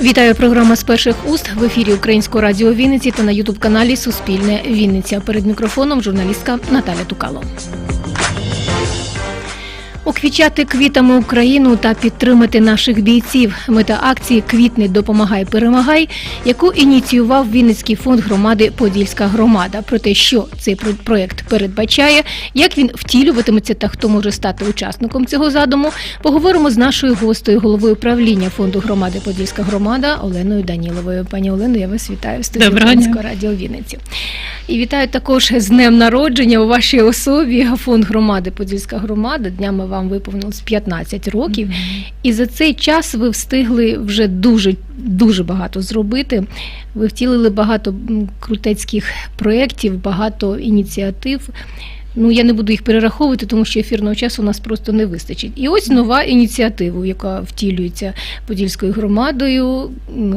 Вітаю програма з перших уст в ефірі Українського радіо Вінниці та на Ютуб каналі Суспільне Вінниця. Перед мікрофоном журналістка Наталя Тукало. Оквічати квітами Україну та підтримати наших бійців. Мета акції Квітни допомагай перемагай, яку ініціював Вінницький фонд громади Подільська громада. Про те, що цей про- проект передбачає, як він втілюватиметься та хто може стати учасником цього задуму, поговоримо з нашою гостею, головою правління фонду громади Подільська громада Оленою Даніловою. Пані Олено, я вас вітаю в студії. Українського радіо Вінниці. І вітаю також з днем народження у вашій особі. Фонд громади Подільська громада. Днями вам виповнилось 15 років. І за цей час ви встигли вже дуже дуже багато зробити. Ви втілили багато крутецьких проєктів, багато ініціатив. Ну, я не буду їх перераховувати, тому що ефірного часу у нас просто не вистачить. І ось нова ініціатива, яка втілюється Подільською громадою.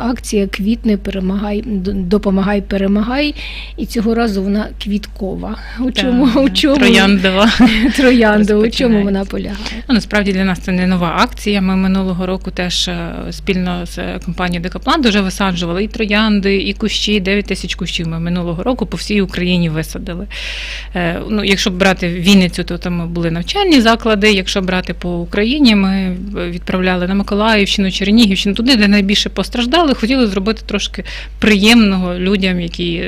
Акція Квітне перемагай, допомагай, перемагай. І цього разу вона квіткова. У чому, Так, у чому Трояндова. троянда, у чому вона полягає? Ну, насправді для нас це не нова акція. Ми минулого року теж е, спільно з компанією Декаплан дуже висаджували і троянди, і кущі. 9 тисяч кущів ми минулого року по всій Україні висадили. Е, Ну, якщо брати Вінницю, то там були навчальні заклади. Якщо брати по Україні, ми відправляли на Миколаївщину, Чернігівщину, туди, де найбільше постраждали, хотіли зробити трошки приємного людям, які.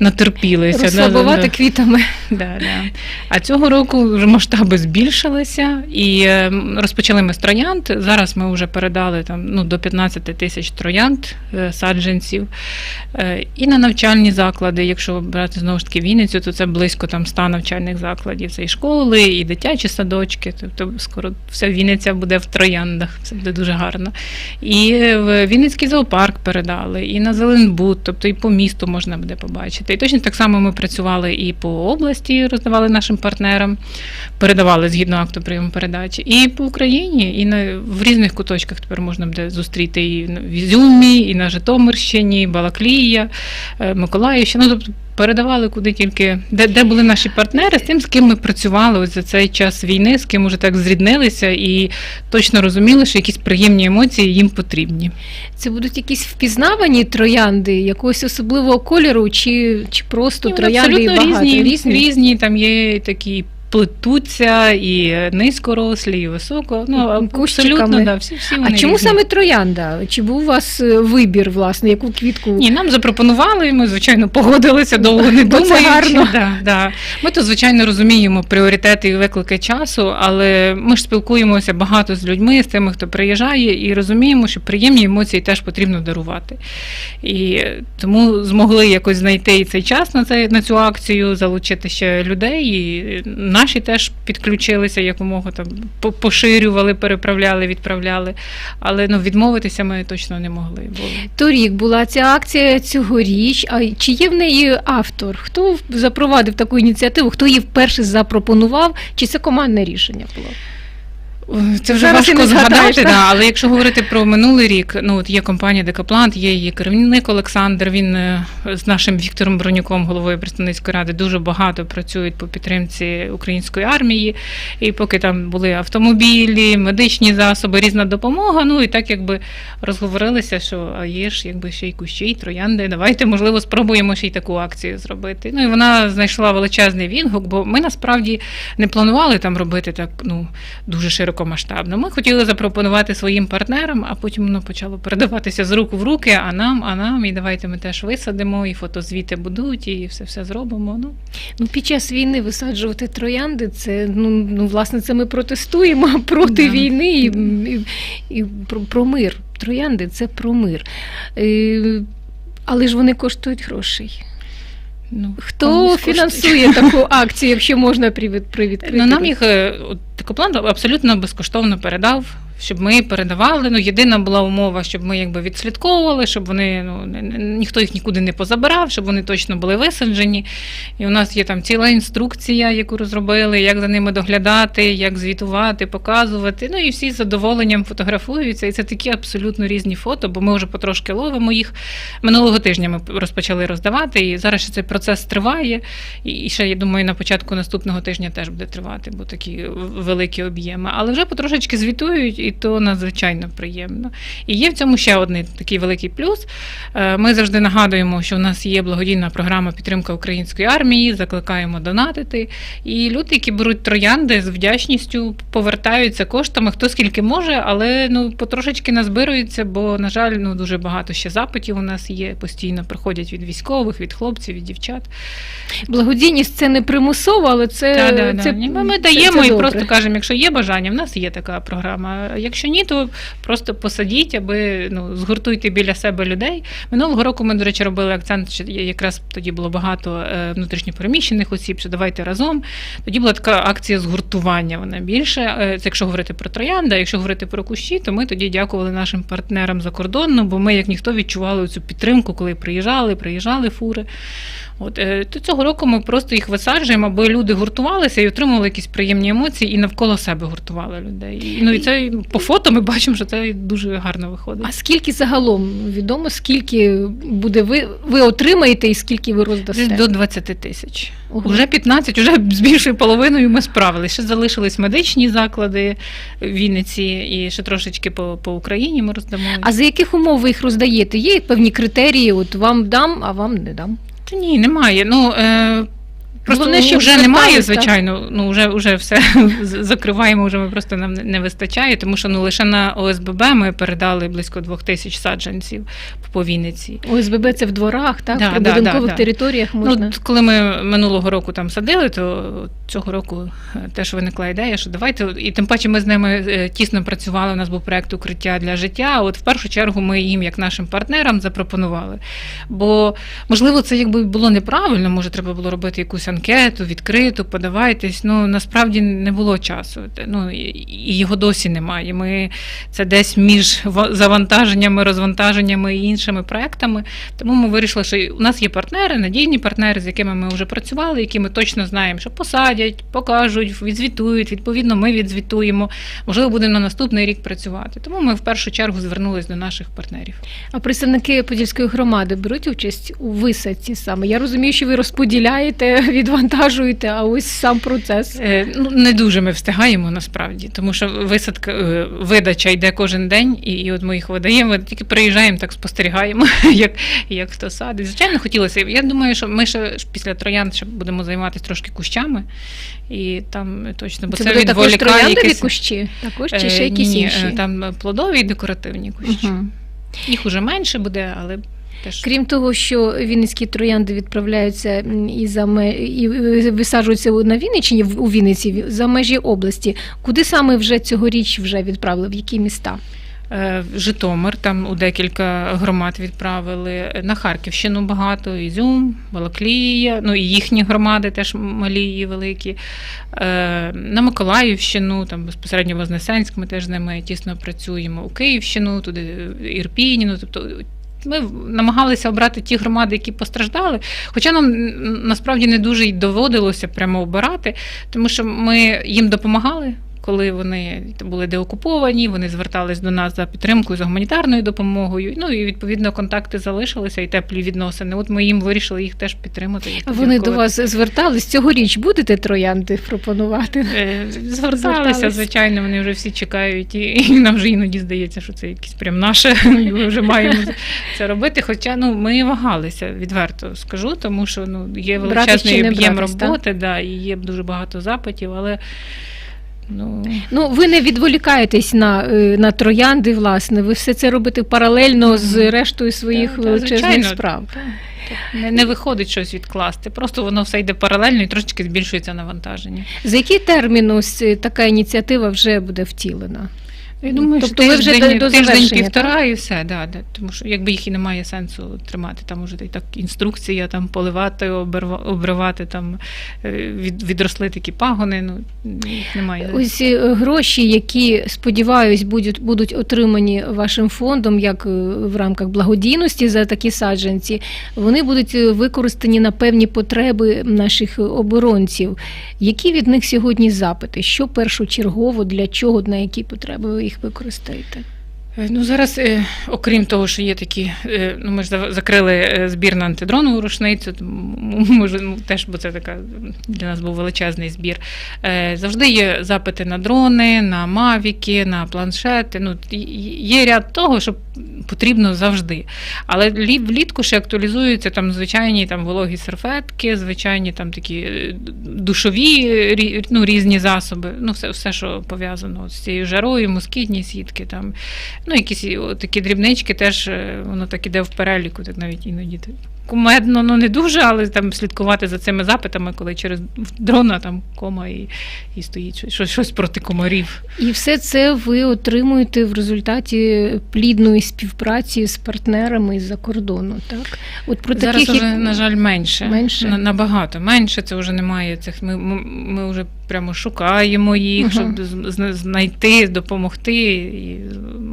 Е, Натерпілися да, да, квітами. Да, да. А цього року вже масштаби збільшилися і е, розпочали ми з троянд. Зараз ми вже передали там ну, до 15 тисяч троянд е, саджанців. Е, І на навчальні заклади, якщо брати знову ж таки Вінницю, то це близько там 100 навчальних закладів. Це і школи, і дитячі садочки. Тобто скоро вся Вінниця буде в трояндах. Це буде дуже гарно. І в Вінницький зоопарк передали, і на Зеленбуд, тобто і по місту можна буде побачити. І точно так само ми працювали і по області, роздавали нашим партнерам, передавали згідно акту прийому передачі, і по Україні, і на в різних куточках тепер можна буде зустріти і в Ізюмі, і на Житомирщині, і Балаклія, е, Миколаївщина. Ну, тобто передавали куди тільки, де, де були наші партнери, з тим, з ким ми працювали ось за цей час війни, з ким уже так зріднилися і точно розуміли, що якісь приємні емоції їм потрібні. Це будуть якісь впізнавані троянди якогось особливого кольору, чи, чи просто і троянди троянди і абсолютно багато різні, різні? різні. Там є такі плетуться, і низькорослі, і високо. Ну, абсолютно, да, всі, всі А чому різні. саме троянда? Чи був у вас е, вибір, власне, яку квітку? Ні, нам запропонували, і ми, звичайно, погодилися, довго не це думаючи. гарно. Да, да. Ми то, звичайно, розуміємо пріоритети і виклики часу, але ми ж спілкуємося багато з людьми, з тими, хто приїжджає, і розуміємо, що приємні емоції теж потрібно дарувати. І тому змогли якось знайти і цей час на, цей, на цю акцію, залучити ще людей. І наші теж підключилися якомога там поширювали, переправляли, відправляли. Але ну, відмовитися ми точно не могли. Бо Торік була ця акція цьогоріч. А чи є в неї автор? Хто запровадив таку ініціативу? Хто її вперше запропонував? Чи це командне рішення було? Це вже Зараз важко згадати, да, але якщо говорити про минулий рік, ну от є компанія Декаплант, є її керівник Олександр. Він е, з нашим Віктором Бронюком, головою представницької ради, дуже багато працюють по підтримці української армії. І поки там були автомобілі, медичні засоби, різна допомога. Ну і так якби розговорилися, що а є ж якби ще й кущі, і троянди. Давайте, можливо, спробуємо ще й таку акцію зробити. Ну і вона знайшла величезний відгук, бо ми насправді не планували там робити так ну дуже широкомасштабно. Ми хотіли запропонувати своїм партнерам, а потім воно почало передаватися з рук в руки, а нам, а нам, і давайте ми теж висадимо, і фотозвіти будуть, і все все зробимо. Ну Ну, під час війни висаджувати троянди, це ну, ну власне це ми протестуємо проти Да. війни і, і, і про, про мир. Троянди це про мир. Е, але ж вони коштують грошей. Ну Хто коштує. фінансує таку акцію, якщо можна привід, привідкрити? Ну, нам їх е, от, Декоплан абсолютно безкоштовно передав щоб ми передавали. Ну, єдина була умова, щоб ми якби відслідковували, щоб вони ну ніхто їх нікуди не позабирав, щоб вони точно були висаджені. І у нас є там ціла інструкція, яку розробили, як за ними доглядати, як звітувати, показувати. Ну і всі з задоволенням фотографуються. І це такі абсолютно різні фото, бо ми вже потрошки ловимо їх. Минулого тижня ми розпочали роздавати, і зараз ще цей процес триває. І ще, я думаю, на початку наступного тижня теж буде тривати, бо такі великі об'єми. Але вже потрошечки звітують, і то надзвичайно приємно. І є в цьому ще один такий великий плюс. Е, Ми завжди нагадуємо, що у нас є благодійна програма підтримка української армії, закликаємо донатити. І люди, які беруть троянди з вдячністю, повертаються коштами, хто скільки може, але ну потрошечки назбируються, бо, на жаль, ну дуже багато ще запитів у нас є. Постійно приходять від військових, від хлопців, від дівчат. Благодійність це не примусово, але це, Та, да, да. це Ні, Ми, ми це- даємо це і добре. просто кажемо, якщо є бажання, в нас є така програма. Якщо ні, то просто посадіть, аби ну, згуртуйте біля себе людей. Минулого року ми, до речі, робили акцент, що якраз тоді було багато е, внутрішньопереміщених осіб, що давайте разом. Тоді була така акція згуртування. Вона більше. Е, Це якщо говорити про троянда, якщо говорити про кущі, то ми тоді дякували нашим партнерам за кордоном, бо ми, як ніхто, відчували цю підтримку, коли приїжджали, приїжджали фури. От е, то цього року ми просто їх висаджуємо, аби люди гуртувалися і отримували якісь приємні емоції, і навколо себе гуртували людей. І, ну і це по фото ми бачимо, що це дуже гарно виходить. А скільки загалом відомо, скільки буде ви, ви отримаєте і скільки ви роздасте? Десь до 20 тисяч. Уже 15, вже з більшою половиною ми справилися. Ще залишились медичні заклади в Вінниці і ще трошечки по, по Україні ми роздамо. А за яких умов ви їх роздаєте? Є певні критерії, от вам дам, а вам не дам. Та ні, немає. Ну, е, просто Головне, щоб вже немає, звичайно. Ну, вже, вже все закриваємо, вже ми просто нам не- вистачає, тому що ну, лише на ОСББ ми передали близько двох тисяч саджанців по Вінниці. ОСББ це в дворах, так? Да, При да, будинкових да, да. територіях можна. Ну, от коли ми минулого року там садили, то цього року е, теж виникла ідея, що давайте, і тим паче ми з ними е, тісно працювали. У нас був проект укриття для життя. От в першу чергу ми їм, як нашим партнерам, запропонували. Бо можливо, це якби було неправильно, може, треба було робити якусь анкету, відкриту, подавайтесь. Ну насправді не було часу. Ну і його досі немає. Ми це десь між завантаженнями, розвантаженнями і іншими проектами. Тому ми вирішили, що у нас є партнери, надійні партнери, з якими ми вже працювали, які ми точно знаємо, що посадять, покажуть, відзвітують. Відповідно, ми відзвітуємо. Можливо, будемо на наступний рік працювати. Тому ми в першу чергу звернулись до наших партнерів. А представники Подільської громади беруть участь у висадці саме. Я розумію, що ви розподіляєте, відвантажуєте, а ось сам процес. Е, Ну, не дуже ми встигаємо насправді, тому що висадка, е, видача йде кожен день, і, і от ми їх видаємо, тільки приїжджаємо, так спостерігаємо, як, як хто садить. Звичайно, хотілося. Я думаю, що ми ще після троянд ще будемо займатися трошки кущами, і там точно, бо це, буде також трояндові якесь... кущі, також чи Е, ще якісь ні, інші. е, Там плодові і декоративні кущі. Мгм. Їх уже менше буде, але теж. Крім того, що вінницькі троянди відправляються і за ме- і е, висаджуються на Вінниччині у Вінниці за межі області. Куди саме вже цьогоріч вже відправили? В які міста? Е, Житомир, там у декілька громад відправили. На Харківщину багато, Ізюм, Балаклія, ну і їхні громади теж малі і великі. Е, На Миколаївщину, там безпосередньо Вознесенськ, ми теж з ними тісно працюємо. У Київщину, туди Ірпінь, ну тобто. Ми намагалися обрати ті громади, які постраждали. Хоча нам насправді не дуже й доводилося прямо обирати, тому що ми їм допомагали, коли вони були деокуповані, вони звертались до нас за підтримкою, за гуманітарною допомогою. Ну і відповідно контакти залишилися і теплі відносини. От ми їм вирішили їх теж підтримати. і Вони до вас звертались. Цьогоріч будете троянди пропонувати? Е, Звертались. Зверталися, звичайно, вони вже всі чекають, і, і нам вже іноді здається, що це якесь прям наше, і ми вже маємо це робити. Хоча ну ми вагалися, відверто скажу, тому що ну є величезний об'єм роботи, да, і є дуже багато запитів, але ну. Ну, ви не відволікаєтесь на, е, на троянди, власне. Ви все це робите паралельно з рештою своїх та, величезних да, справ. Не, не виходить щось відкласти, просто воно все йде паралельно і трошечки збільшується навантаження. За який термін ось е, така ініціатива вже буде втілена? Я думаю, Тобто що ви вже тиждень, до- тиждень півтора і все, да, да, тому що якби їх і немає сенсу тримати. Там уже і так інструкція там поливати, обривати, там е, від, відросли такі пагони. Ну їх немає. Ось е, гроші, які сподіваюсь, будуть будуть отримані вашим фондом, як е, в рамках благодійності за такі саджанці, вони будуть використані на певні потреби наших оборонців. Які від них сьогодні запити? Що першочергово, для чого, на які потреби ви їх використаєте? Е, Ну зараз, е, окрім того, що є такі, е, ну ми ж за- закрили збір на антидронову рушницю, може, теж, бо це така для нас був величезний збір. Завжди є запити на дрони, на мавіки, на планшети. Ну, є ряд того, що потрібно завжди. Але влітку ще актуалізуються там звичайні там вологі серфетки, звичайні там такі е, душові ну, різні засоби. Ну, все, все, що пов'язано з цією жарою, москітні сітки, там, ну, якісь такі дрібнички, теж е, воно так іде в переліку, так навіть іноді. Кумедно, ну не дуже, але там слідкувати за цими запитами, коли через дрона там кома і, і стоїть щось- щось, щось проти комарів. І все це ви отримуєте в результаті плідної співпраці з партнерами з-за кордону. Так, от про Зараз таких вже, як- на жаль, менше. Менше? На- Набагато менше. Це вже немає цих. Ми, ми, ми вже прямо шукаємо їх, щоб знайти, допомогти і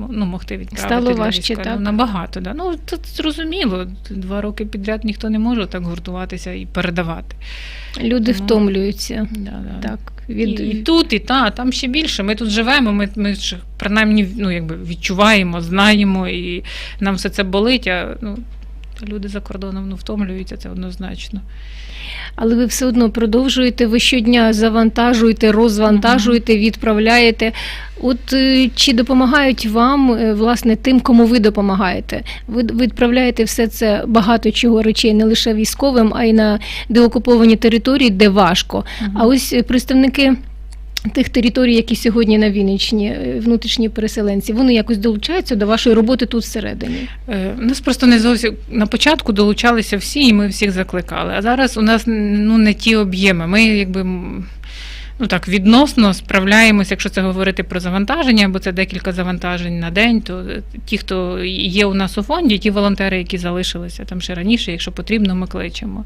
ну, могти відправити. Стало для важче, війська. так? Ну, набагато, да. Ну, це зрозуміло. Два роки підряд ніхто не може так гуртуватися і передавати. люди Тому- втомлюються. Да, да. Так, І, від і тут, і та, там ще більше. Ми тут живемо, ми, ми ж принаймні ну, якби відчуваємо, знаємо, і нам все це болить, а ну, люди за кордоном ну, втомлюються, це однозначно. але ви все одно продовжуєте. Ви щодня завантажуєте, розвантажуєте, відправляєте. От е, чи допомагають вам е, власне тим, кому ви допомагаєте? Ви відправляєте все це багато чого речей не лише військовим, а й на деокуповані території, де важко. А ось е, представники. Тих територій, які сьогодні на Вінниччині, е, внутрішні переселенці, вони якось долучаються до вашої роботи тут всередині. Е, У нас просто не зовсім на початку долучалися всі, і ми всіх закликали. А зараз у нас ну не ті об'єми. Ми якби. Ну так, відносно справляємося, якщо це говорити про завантаження, бо це декілька завантажень на день, то е, ті, хто є у нас у фонді, ті волонтери, які залишилися там ще раніше, якщо потрібно, ми кличемо.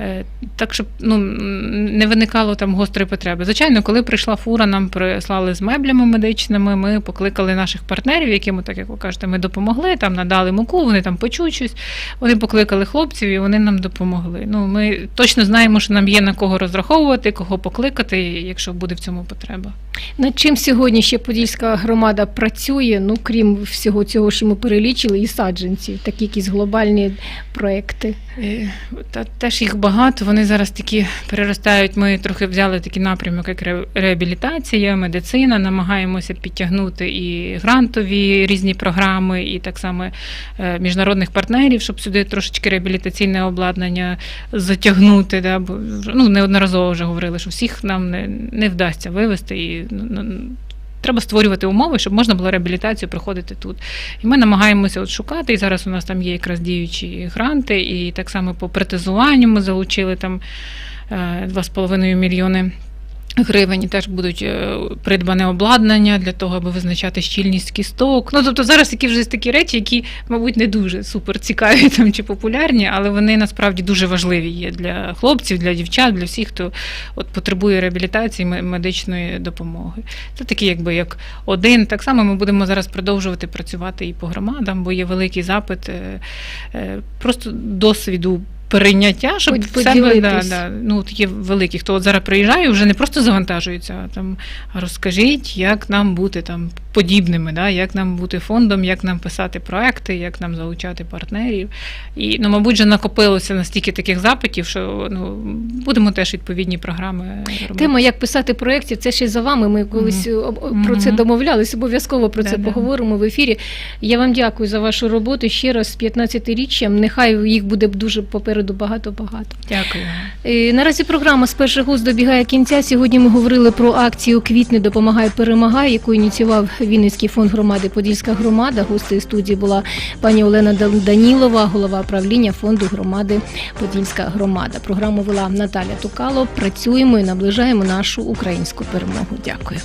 Е, Так, щоб ну, не виникало там гострої потреби. Звичайно, коли прийшла фура, нам прислали з меблями медичними, ми покликали наших партнерів, яким, так як ви кажете, ми допомогли, там надали муку, вони там почуть щось. Вони покликали хлопців і вони нам допомогли. Ну, ми точно знаємо, що нам є на кого розраховувати, кого покликати, якщо буде в цьому потреба. Над чим сьогодні ще Подільська громада працює, ну крім всього цього, що ми перелічили, і саджанців, такі якісь глобальні проекти. Е, Та теж їх багато. Вони зараз такі переростають. Ми трохи взяли такий напрямок, як реабілітація, медицина. Намагаємося підтягнути і грантові різні програми, і так само е, міжнародних партнерів, щоб сюди трошечки реабілітаційне обладнання затягнути. Да, бо ну, неодноразово вже говорили, що всіх нам не, не вдасться вивести. І, ну, ну, Треба створювати умови, щоб можна було реабілітацію проходити тут. І ми намагаємося от шукати. І зараз у нас там є якраз діючі гранти, і так само по протезуванню ми залучили там е, 2,5 мільйони. Гривень теж будуть е, придбане обладнання для того, аби визначати щільність кісток. Ну тобто зараз такі вже такі речі, які, мабуть, не дуже супер цікаві там чи популярні, але вони насправді дуже важливі є для хлопців, для дівчат, для всіх, хто от потребує реабілітації медичної допомоги. Це такий, якби як один. Так само ми будемо зараз продовжувати працювати і по громадам, бо є великий запит е, е, просто досвіду. Перейняття, щоб в себе да, да, ну от є великі, хто от зараз приїжджає, вже не просто завантажується, а там розкажіть, як нам бути там подібними, да, як нам бути фондом, як нам писати проекти, як нам залучати партнерів. І ну, мабуть, вже накопилося настільки таких запитів, що ну будемо теж відповідні програми робити. Тема, як писати проєктів, це ще за вами. Ми колись об- об- про це домовлялись, обов'язково про це Да-да. поговоримо в ефірі. Я вам дякую за вашу роботу ще раз з 15-річчям. Нехай їх буде дуже попереду багато-багато. Дякую. Е, Наразі програма з перших уст добігає кінця. Сьогодні ми говорили про акцію Квітни допомагай, перемагай, яку ініціював Вінницький фонд громади Подільська громада. Гостею студії була пані Олена Дан- Данілова, голова правління фонду громади Подільська громада. Програму вела Наталя Тукало. Працюємо і наближаємо нашу українську перемогу. Дякую.